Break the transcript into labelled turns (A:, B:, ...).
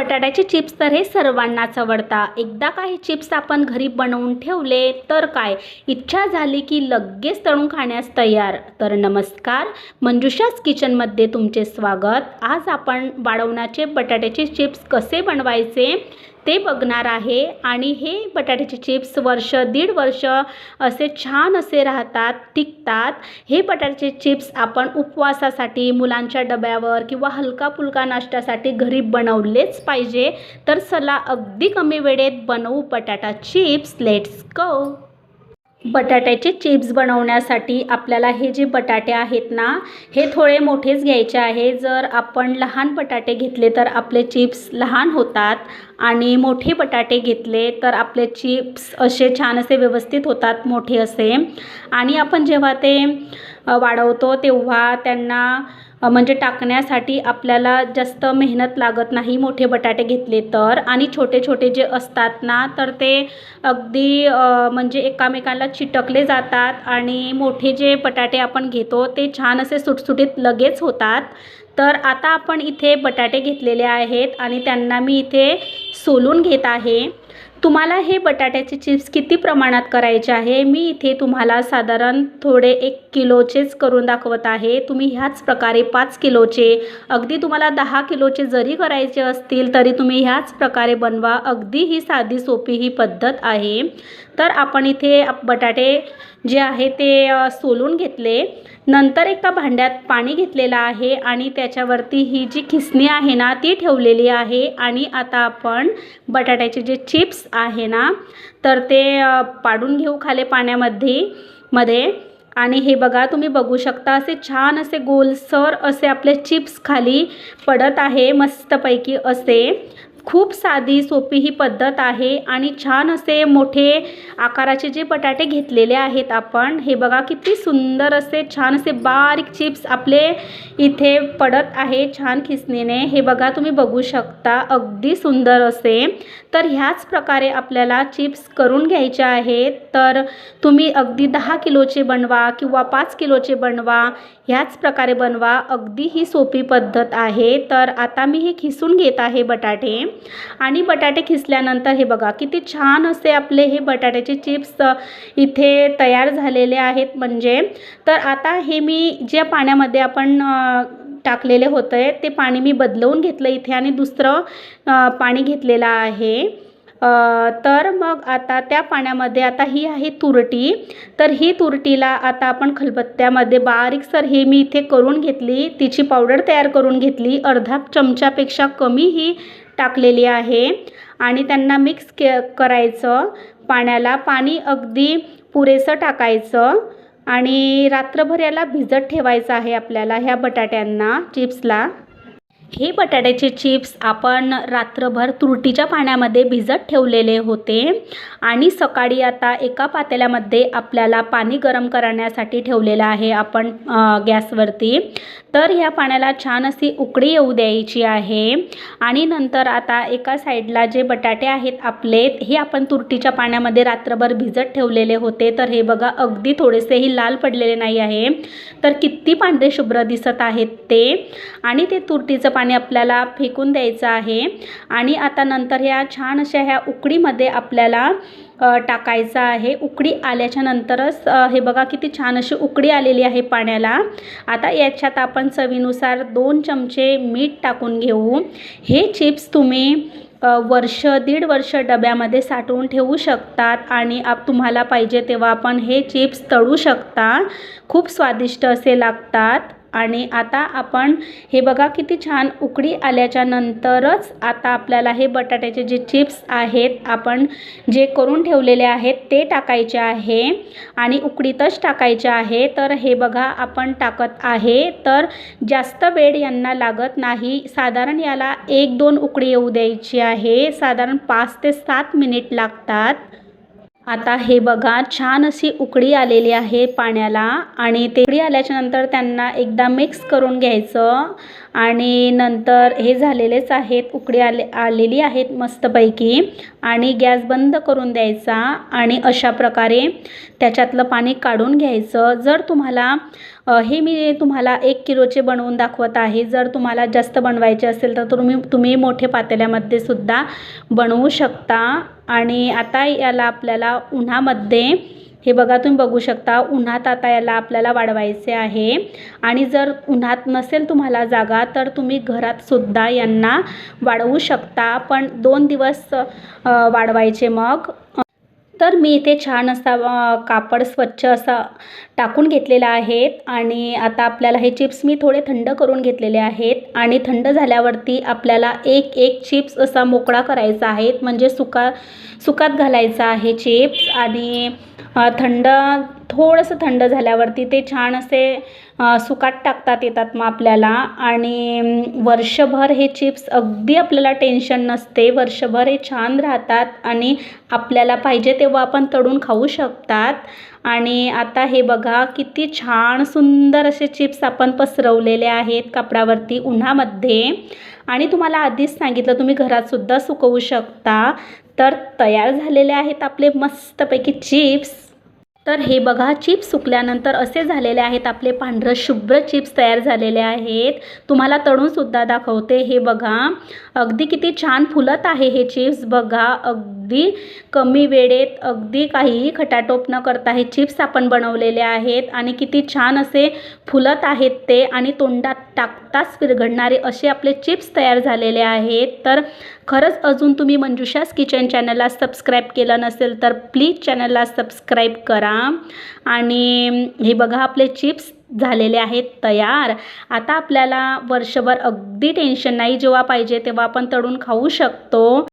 A: बटाट्याचे चिप्स तर हे सर्वांनाच आवडता. एकदा काही चिप्स आपण घरी बनवून ठेवले तर काय? इच्छा झाली की लगेच तळून खाण्यास तयार. तर नमस्कार मंजुषाच किचनमध्ये तुमचे स्वागत. आज आपण वाढवण्याचे बटाट्याचे चिप्स कसे बनवायचे? ते बघणार आहे. आणि हे बटाट्याचे चिप्स वर्ष दीड वर्ष असे छान असे राहतात टिकतात. हे बटाट्याचे चिप्स आपण उपवासासाठी मुलांच्या डब्यावर किंवा हलका फुलका नाश्त्यासाठी घरी बनवलेच पाहिजे. तर चला अगदी कमी वेळेत बनवू बटाटा चिप्स. लेट्स गो बटाट्याचे चिप्स बनवण्यासाठी आपल्याला हे जे बटाटे आहेत ना हे थोडे मोठेच घ्यायचे आहे. जर आपण लहान बटाटे घेतले तर आपले चिप्स लहान होतात आणि मोठे बटाटे घेतले तर आपले चिप्स असे छान असे व्यवस्थित होतात मोठे असे. आणि आपण जेव्हा ते वाढवतो तेव्हा त्यांना म्हणजे टाकण्यासाठी आपल्याला जास्त मेहनत लागत नाही मोठे बटाटे घेतले तर. आणि छोटे छोटे जे असतात ना तर ते अगदी म्हणजे एकामेकाला चिटकले जातात आणि मोठे जे बटाटे आपण घेतो ते छान असे सुटसुटीत लगेच होतात. तर आता आपण इथे बटाटे घेतलेले आहेत आणि त्यांना मी इथे सोलून घेत आहे. तुम्हाला हे बटाट्याचे चिप्स किती प्रमाणात करायचे आहे? मी इथे तुम्हाला साधारण थोडे एक किलोचेच करून दाखवत आहे. तुम्ही ह्याच प्रकारे पाच किलोचे अगदी तुम्हाला दहा किलोचे जरी करायचे असतील तरी तुम्ही ह्याच प्रकारे बनवा. अगदी ही साधी सोपी ही पद्धत आहे. तर आपण इथे बटाटे जे आहे ते सोलून घेतले. नंतर एका भांड्यात पाणी घेतलेलं आहे आणि त्याच्यावरती ही जी खिसणी आहे ना ती ठेवलेली आहे. आणि आता आपण बटाट्याचे जे चिप्स आहे ना तर ते पाडून घेऊ खाले पाण्यामध्ये मध्ये. आणि हे बघा तुम्ही बघू शकता असे छान असे गोलसर असे आपले चिप्स खाली पडत आहे मस्तपैकी असे. खूप साधी सोपी ही पद्धत आहे आणि छान असे मोठे आकाराचे जे बटाटे घेतलेले आहेत आपण हे बघा किती सुंदर असे छान असे बारीक चिप्स आपले इथे पडत आहे छान खिसणीने. हे बघा तुम्ही बघू शकता अगदी सुंदर असे. तर ह्याच प्रकारे आपल्याला चिप्स करून घ्यायचे आहेत. तर तुम्ही अगदी दहा किलोचे बनवा किंवा पाच किलोचे बनवा. ह्याच प्रकारे बनवा. अगदी ही सोपी पद्धत आहे. तर आता मी हे खिसून घेत आहे बटाटे. आणि बटाटे खिसल्यानंतर हे बघा किती छान असे आपले हे बटाट्याचे चिप्स इथे तयार झालेले आहेत. म्हणजे तर आता हे मी ज्या पाण्यामध्ये आपण टाकलेले होते ते पाणी मी बदलवून घेतलं इथे. आणि दुसरं पाणी घेतलेलं आहे. तर मग आता त्या पाण्यामध्ये आता ही आहे तुरटी. तर ही तुरटीला आता आपण खलबत्त्यामध्ये बारीकसर हे मी इथे करून घेतली. तिची पावडर तयार करून घेतली. अर्धा चमच्यापेक्षा कमी ही टाकलेली आहे. आणि त्यांना मिक्स के करायचं. पाण्याला पाणी अगदी पुरेसं टाकायचं. आणि रात्रभर याला भिजत ठेवायचं आहे आपल्याला ह्या बटाट्यांना चिप्सला. हे बटाट्याचे चिप्स आपण रात्रभर तुरटीच्या पाण्यामध्ये भिजत ठेवलेले होते. आणि सकाळी आता एका पातेल्यामध्ये आपल्याला पाणी गरम करण्यासाठी ठेवलेलं आहे आपण गॅसवरती. तर ह्या पाण्याला छान अशी उकळी येऊ द्यायची आहे. आणि नंतर आता एका साईडला जे बटाटे आहेत आपले हे आपण तुरटीच्या पाण्यामध्ये रात्रभर भिजत ठेवलेले होते. तर हे बघा अगदी थोडेसेही लाल पडलेले नाही आहे. तर किती पांढरे शुभ्र दिसत आहेत ते. आणि ते तुरटीचं पाणी आपल्याला फेकून द्यायचं आहे. आणि आता नंतर ह्या छान अशा ह्या उकडीमध्ये आपल्याला टाकायचं आहे. उकडी आल्याच्या नंतरच हे बघा किती छान अशी उकडी आलेली आहे पाण्याला. आता याच्यात आपण चवीनुसार दोन चमचे मीठ टाकून घेऊ. हे चिप्स तुम्ही वर्ष दीड वर्ष डब्यामध्ये साठवून ठेवू शकतात. आणि आप तुम्हाला पाहिजे तेव्हा आपण हे चिप्स तळू शकता. खूप स्वादिष्ट असे लागतात. आणि आता आपण हे बघा किती छान उकडी आल्याच्या नंतरच आता आपल्याला हे बटाट्याचे जे चिप्स आहेत आपण जे करून ठेवलेले आहेत ते टाकायचे आहे. आणि उकडीतच टाकायचे आहे. तर हे बघा आपण टाकत आहे. तर जास्त वेळ यांना लागत नाही. साधारण याला एक दोन उकडी येऊ द्यायची आहे. साधारण पाच ते सात मिनिट लागतात. आता हे बघा छान अशी उकडी आलेली आहे पाण्याला आणि ते उकडी आल्याच्यानंतर त्यांना एकदा मिक्स करून घ्यायचं आणि नंतर हे झालेलेच आहेत उकडी आले आलेली आहेत मस्तपैकी आणि गॅस बंद करून द्यायचा आणि अशा प्रकारे त्याच्यातलं पाणी काढून घ्यायचं. जर तुम्हाला हे मी तुम्हाला एक किलोचे बनवून दाखवत आहे. जर तुम्हाला जास्त बनवायचे असेल तर तुम्ही तुम्ही मोठे पातेल्यामध्ये सुद्धा बनवू शकता. आणि आता याला आपल्याला उन्हामध्ये हे बघा तुम्ही बघू शकता उन्हात आता याला आपल्याला वाढवायचे आहे. आणि जर उन्हात नसेल तुम्हाला जागा तर तुम्ही घरातसुद्धा यांना वाढवू शकता. पण दोन दिवस वाढवायचे मग. तर मी इथे छान असा कापड स्वच्छ असा टाकून घेतलेला आहेत आणि आता आपल्याला हे चिप्स मी थोडे थंड करून घेतलेले आहेत. आणि थंड झाल्यावरती आपल्याला एक एक चिप्स असा मोकळा करायचा आहे. म्हणजे सुका सुकात घालायचा आहे चिप्स आणि थंड थोडंसं थंड झाल्यावरती ते छान असे सुकात टाकतात येतात मग आपल्याला. आणि वर्षभर हे चिप्स अगदी आपल्याला टेन्शन नसते. वर्षभर हे छान राहतात आणि आपल्याला पाहिजे तेव्हा आपण तळून खाऊ शकतात. आणि आता हे बघा किती छान सुंदर असे चिप्स आपण पसरवलेले आहेत कापडावरती उन्हामध्ये. आणि तुम्हाला आधीच सांगितलं तुम्ही घरातसुद्धा सुकवू शकता. तर तयार झालेले आहेत आपले मस्तपैकी चिप्स. तर हे बघा चिप्स सुकल्यानंतर असे झालेले आहेत आपले पांढरं शुभ्र चिप्स तयार झालेले आहेत. तुम्हाला तळूनसुद्धा दाखवते. हे बघा अगदी किती छान फुलत आहे हे चिप्स. बघा अगदी कमी वेळेत अगदी काहीही खटाटोप न करता हे चिप्स आपण बनवलेले आहेत आणि किती छान असे फुलत आहेत ते आणि तोंडात टाकताच विरघळणारे असे आपले चिप्स तयार झालेले आहेत. तर खरंच अजून तुम्ही मंजुषास किचन चॅनलला सबस्क्राईब केलं नसेल तर प्लीज चॅनलला सबस्क्राईब करा. आणि हे बघा आपले चिप्स झालेले आहेत तयार. आता आपल्याला वर्षभर अगदी टेन्शन नाही जेव्हा पाहिजे तेव्हा आपण तळून खाऊ शकतो.